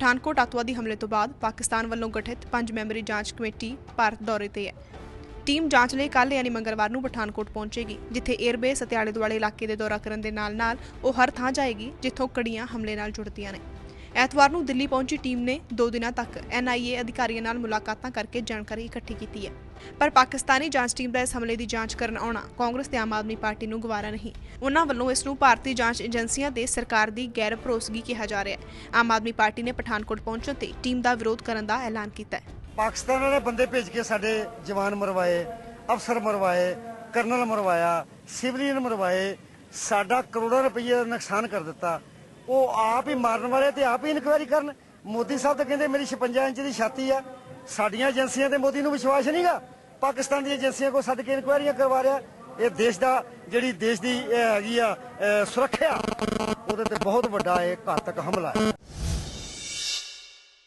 ਪਠਾਨਕੋਟ ਅੱਤਵਾਦੀ ਹਮਲੇ ਤੋਂ ਬਾਅਦ ਪਾਕਿਸਤਾਨ ਵੱਲੋਂ ਗਠਿਤ ਪੰਜ ਮੈਂਬਰੀ ਜਾਂਚ ਕਮੇਟੀ ਭਾਰਤ ਦੌਰੇ ਤੇ ਹੈ। ਟੀਮ ਜਾਂਚ ਲਈ ਕੱਲ੍ਹ ਯਾਨੀ ਮੰਗਲਵਾਰ ਨੂੰ ਪਠਾਨਕੋਟ ਪਹੁੰਚੇਗੀ, ਜਿੱਥੇ 에ਅਰਬੇਸ ਅਤੇ ਆਲੇ ਦੁਆਲੇ ਇਲਾਕੇ ਦੇ ਦੌਰਾ ਕਰਨ ਦੇ ਨਾਲ-ਨਾਲ ਉਹ ਹਰ ਥਾਂ ਜਾਏਗੀ, ਜਿੱਥੋਂ ਕੜੀਆਂ ਹਮਲੇ ਨਾਲ ਜੁੜਦੀਆਂ ਨੇ। ਐਤਵਾਰ ਨੂੰ ਦਿੱਲੀ ਪਹੁੰਚੀ ਟੀਮ ਨੇ ਦੋ ਦਿਨਾਂ ਤੱਕ ਐਨਆਈਏ ਅਧਿਕਾਰੀਆਂ ਨਾਲ ਮੁਲਾਕਾਤਾਂ ਕਰਕੇ ਜਾਣਕਾਰੀ ਇਕੱਠੀ ਕੀਤੀ ਹੈ। ਪਰ ਪਾਕਿਸਤਾਨੀ ਜਾਂਚ ਟੀਮ ਦਾ ਇਸ ਹਮਲੇ ਦੀ ਜਾਂਚ ਕਰਨ ਆਉਣਾ ਕਾਂਗਰਸ ਤੇ ਆਮ ਆਦਮੀ ਪਾਰਟੀ ਨੂੰ ਗਵਾਰਾ ਨਹੀਂ। ਉਹਨਾਂ ਵੱਲੋਂ ਇਸ ਨੂੰ ਭਾਰਤੀ ਜਾਂਚ ਏਜੰਸੀਆਂ ਤੇ ਸਰਕਾਰ ਦੀ ਗੈਰ ਭਰੋਸਗੀ ਕਿਹਾ ਜਾ ਰਿਹਾ ਹੈ। ਆਮ ਆਦਮੀ ਪਾਰਟੀ ਨੇ ਪਠਾਨਕੋਟ ਪਹੁੰਚਣ ਤੇ ਟੀਮ ਦਾ ਵਿਰੋਧ ਕਰਨ ਦਾ ਐਲਾਨ ਕੀਤਾ ਹੈ। ਪਾਕਿਸਤਾਨ ਵਾਲੇ ਬੰਦੇ ਭੇਜ ਕੇ ਸਾਡੇ ਜਵਾਨ ਮਰਵਾਏ, ਅਫਸਰ ਮਰਵਾਏ, ਕਰਨਲ ਮਰਵਾਇਆ, ਸਿਵਲੀਅਨ ਮਰਵਾਏ, ਸਾਡਾ ਕਰੋੜਾਂ ਰੁਪਏ ਦਾ ਨੁਕਸਾਨ ਕਰ ਦਿੱਤਾ। ਉਹ ਆਪ ਹੀ ਮਾਰਨ ਵਾਲੇ ਤੇ ਆਪ ਹੀ ਇਨਕੁਆਇਰੀ ਕਰਨ। ਮੋਦੀ ਸਾਹਿਬ ਤਾਂ ਕਹਿੰਦੇ, ਮੇਰੀ 56 ਇੰਚ ਦੀ ਛਾਤੀ ਆ। ਸਾਡੀਆਂ ਏਜੰਸੀਆਂ ਤੇ ਮੋਦੀ ਨੂੰ ਵਿਸ਼ਵਾਸ ਨਹੀਂਗਾ ਪਾਕਿਸਤਾਨ ਦੀਆਂ ਏਜੰਸੀਆਂ ਕੋ ਸੱਦ ਕੇ ਇਨਕੁਆਇਰੀਆਂ ਕਰਵਾ ਰਿਹਾ। ਇਹ ਦੇਸ਼ ਦਾ, ਜਿਹੜੀ ਦੇਸ਼ ਦੀ ਹੈਗੀ ਆ ਸੁਰੱਖਿਆ, ਉਹਦੇ ਤੇ ਬਹੁਤ ਵੱਡਾ ਇਹ ਘਾਤਕ ਹਮਲਾ ਹੈ।